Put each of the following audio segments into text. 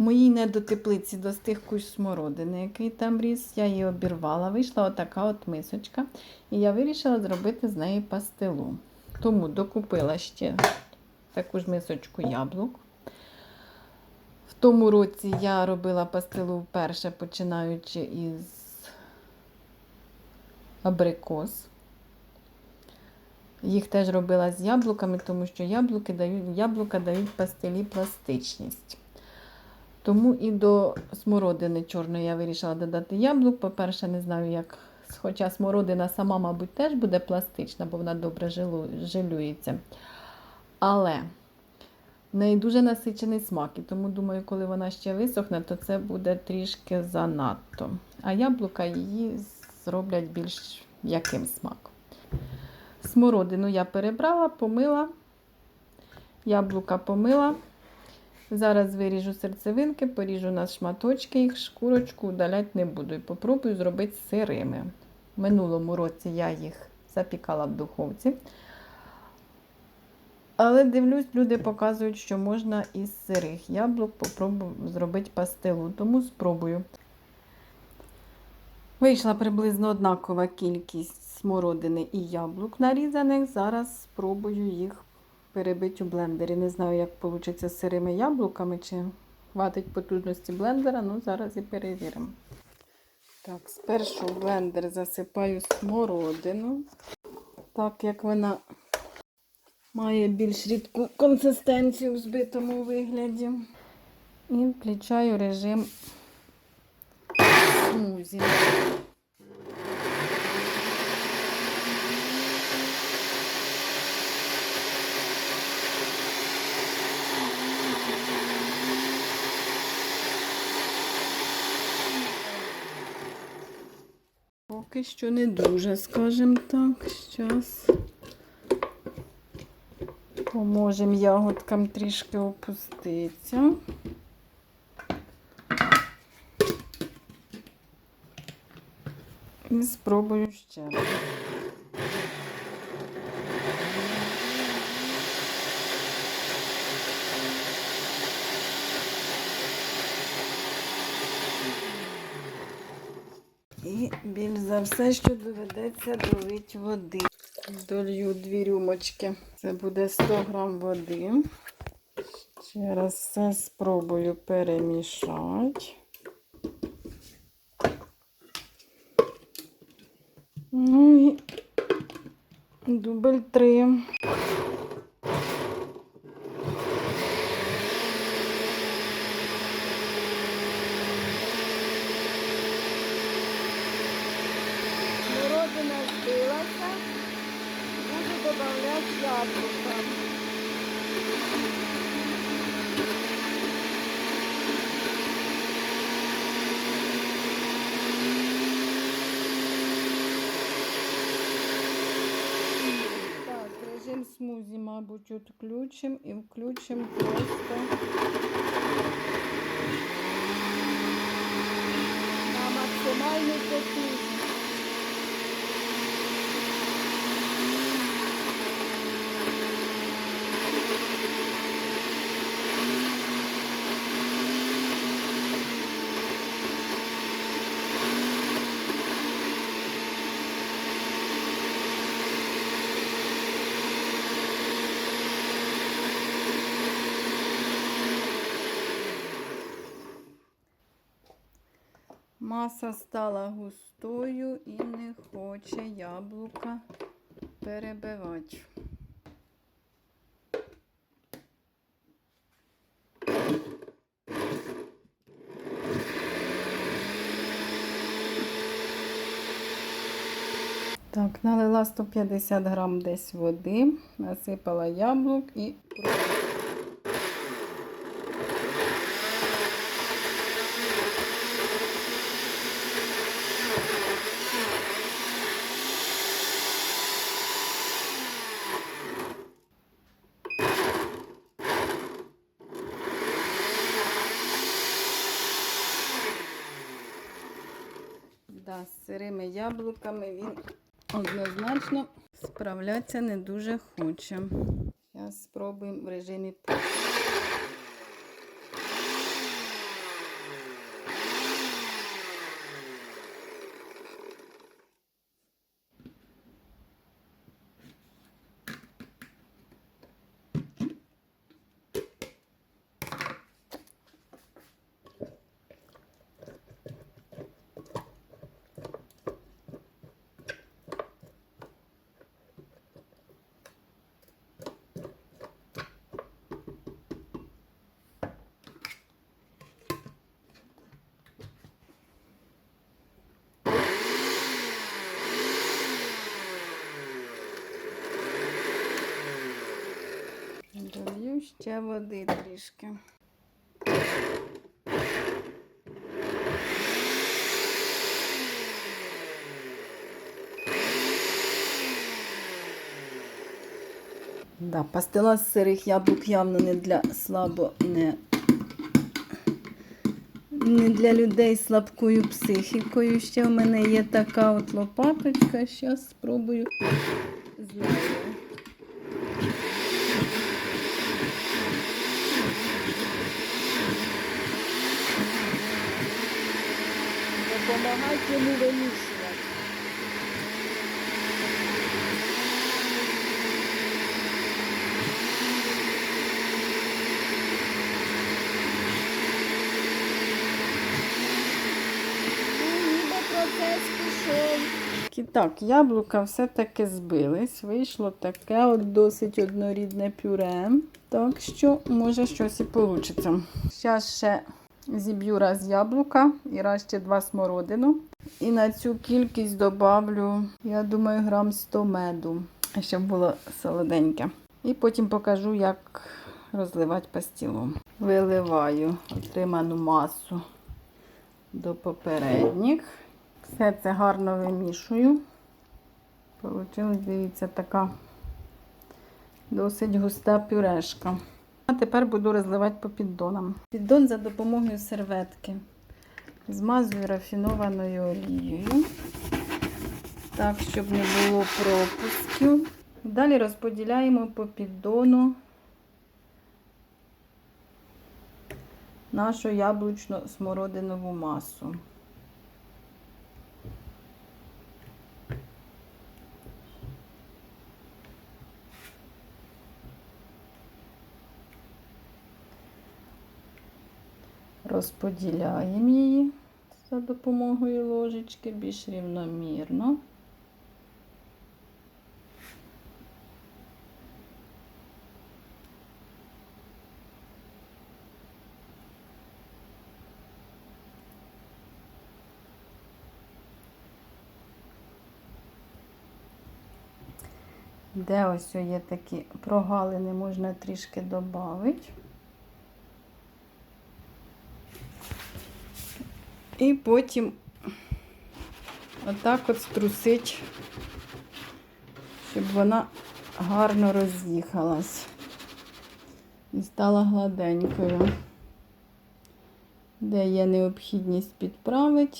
Моїй недотеплиці достиг кущ смородини, який там ріс. Я її обірвала. Вийшла отака от мисочка. І я вирішила зробити з неї пастилу. Тому докупила ще таку ж мисочку яблук. В тому році я робила пастилу вперше, починаючи із абрикос. Їх теж робила з яблуками, тому що яблуки дають, яблука дають пастилі пластичність. Тому і до смородини чорної я вирішила додати яблук. По-перше, не знаю, як. Хоча смородина сама, мабуть, теж буде пластична, бо вона добре жилюється. Але в неї дуже насичений смак. І тому, думаю, коли вона ще висохне, то це буде трішки занадто. А яблука її зроблять більш м'яким смаком. Смородину я перебрала, помила, яблука помила. Зараз виріжу серцевинки, поріжу на шматочки, їх шкурочку удаляти не буду. І попробую зробити сирими. В минулому році я їх запікала в духовці. Але дивлюсь, люди показують, що можна із сирих яблук попробую зробити пастилу, тому спробую. Вийшла приблизно однакова кількість смородини і яблук нарізаних. Зараз спробую їх перебити у блендері. Не знаю, як вийде з сирими яблуками, чи хватить потужності блендера, ну зараз і перевіримо. Так, спершу в блендер засипаю смородину, так як вона має більш рідку консистенцію в збитому вигляді. І включаю режим смузі. Поки що не дуже, скажімо так. Зараз поможемо ягодкам трішки опуститися. І спробую ще раз. І більш за все, що доведеться долити води. Долью дві рюмочки. Це буде 100 грам води. Ще раз все спробую перемішати. Ну і дубль три. Смородина збилася, буду додавати яблука. Так, режим смузі, мабуть, відключимо і включимо просто на максимальну потужність. Маса стала густою і не хоче яблука перебивати. Так, налила 150 грам десь води, насипала яблук і Да, з сирими яблуками він однозначно справлятися не дуже хоче. Зараз спробуємо в режимі. пу- Долью ще води трішки. Да, пастила з сирих яблук явно не для слабо не, не для людей з слабкою психікою. Ще в мене є така от лопаточка. Зараз спробую з. Допомагати йому вимішувати. Ну, Так, яблука все-таки збились. Вийшло таке от досить однорідне пюре. Так що, може, щось і вийде. Зараз ще зіб'ю раз яблука і раз ще два смородину. І на цю кількість добавлю, я думаю, грам 100 меду, щоб було солоденьке. І потім покажу, як розливати пастілу. Виливаю отриману масу до попередніх. Все це гарно вимішую. Получилась, дивіться, така досить густа пюрешка. А тепер буду розливати по піддонам. Піддон за допомогою серветки. Змазую рафінованою олією. Так, щоб не було пропусків. Далі розподіляємо по піддону нашу яблучно-смородинову масу. Розподіляємо її за допомогою ложечки більш рівномірно. Де ось є такі прогалини, можна трішки додати. І потім отак от струсить, щоб вона гарно роз'їхалась і стала гладенькою. Де є необхідність підправити.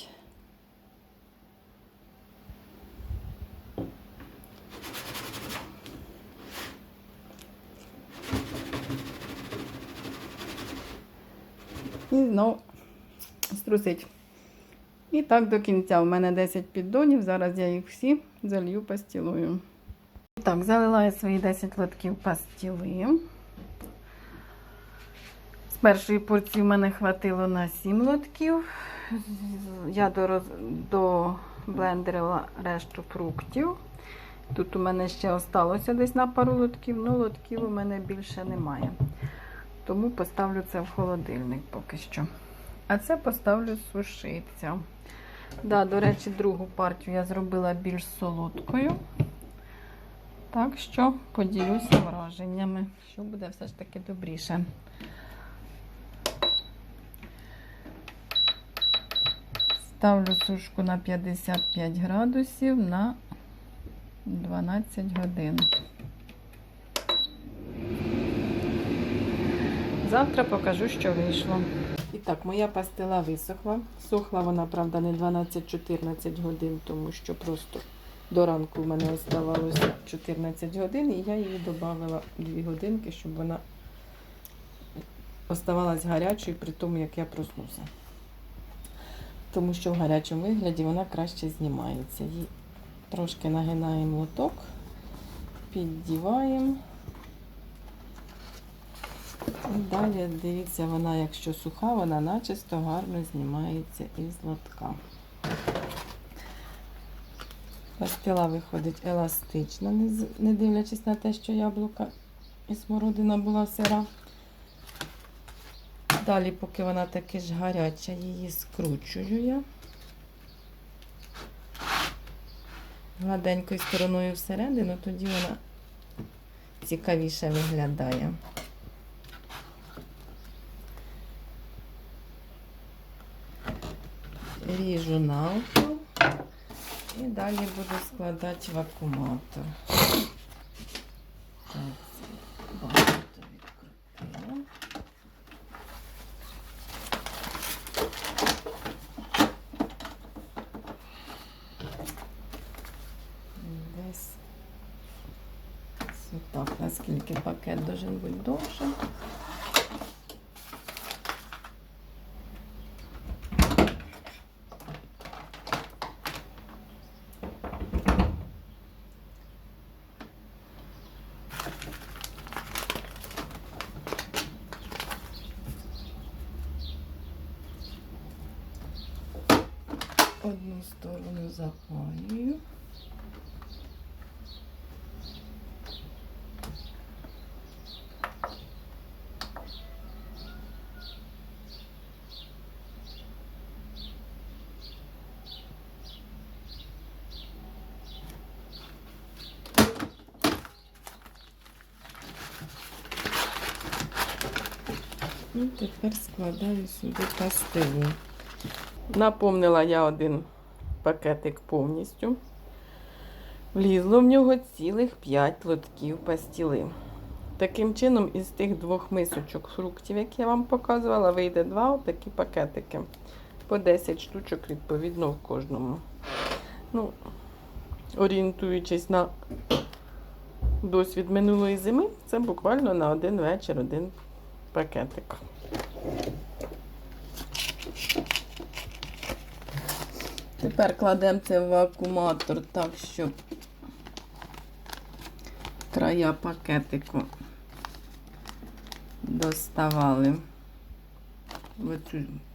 І знову струсить. І так до кінця. У мене 10 піддонів. Зараз я їх всі залью пастілою. Так, залила я свої 10 лотків пастіли. З першої порції в мене хватило на 7 лотків. Я до, до решту фруктів. Тут у мене ще осталося десь на пару лотків, але лотків у мене більше немає. Тому поставлю це в холодильник поки що. А це поставлю сушитися. Да, до речі, другу партію я зробила більш солодкою. Так що поділюся враженнями, що буде все ж таки добріше. Ставлю сушку на 55 градусів на 12 годин. Завтра покажу, що вийшло. І так, моя пастила висохла. Сохла вона, правда, не 12-14 годин, тому що просто до ранку в мене оставалося 14 годин, і я її додавала 2 годинки, щоб вона оставалась гарячою при тому, як я проснуся. Тому що в гарячому вигляді вона краще знімається. Її трошки нагинаємо лоток, піддіваємо. Далі, дивіться, вона, якщо суха, вона начисто гарно знімається із лотка. Пастила виходить еластична, не дивлячись на те, що яблука і смородина була сира. Далі, поки вона таки ж гаряча, її скручую я. Гладенькою стороною всередину, тоді вона цікавіше виглядає. Ріжу навпіл і далі буду складати в акуматор. Так, багато відкрутила. Десь так, наскільки пакет должен бути довше. Одну сторону запаюю. І тепер складаю сюди пастилу. Наповнила я один пакетик повністю. Влізло в нього цілих 5 лотків пастіли. Таким чином, із тих двох мисочок фруктів, які я вам показувала, вийде два отакі пакетики. По 10 штучок, відповідно, в кожному. Ну, орієнтуючись на досвід минулої зими, це буквально на один вечір один пакетик. Тепер кладемо це в акуматор так, щоб края пакетику доставали в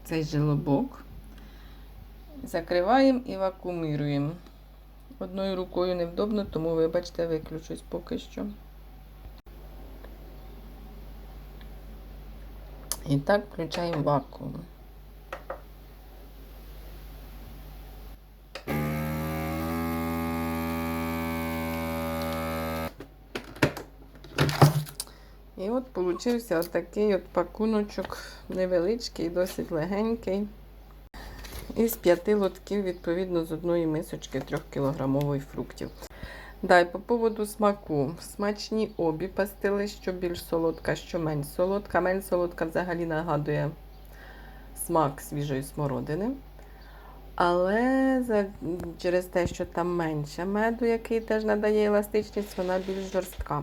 цей желобок. Закриваємо і вакууміруємо. Одною рукою невдобно, тому, вибачте, виключусь поки що. І так включаємо вакуум. І от получився отакий от пакуночок невеличкий, досить легенький. Із п'яти лотків, відповідно, з одної мисочки 3-кілограмової фруктів. Дай по поводу смаку. Смачні обі пастили, що більш солодка, що менш солодка. Менш солодка взагалі нагадує смак свіжої смородини. Але за, через те, що там менше меду, який теж надає еластичність, вона більш жорстка.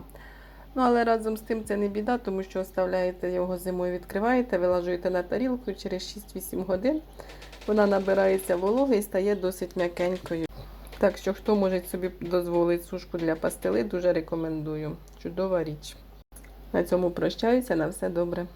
Ну, але разом з тим це не біда, тому що оставляєте його зимою, відкриваєте, вилажуєте на тарілку через 6-8 годин вона набирається вологи і стає досить м'якенькою. Так що, хто може собі дозволити сушку для пастили, дуже рекомендую. Чудова річ. На цьому прощаюся. На все добре.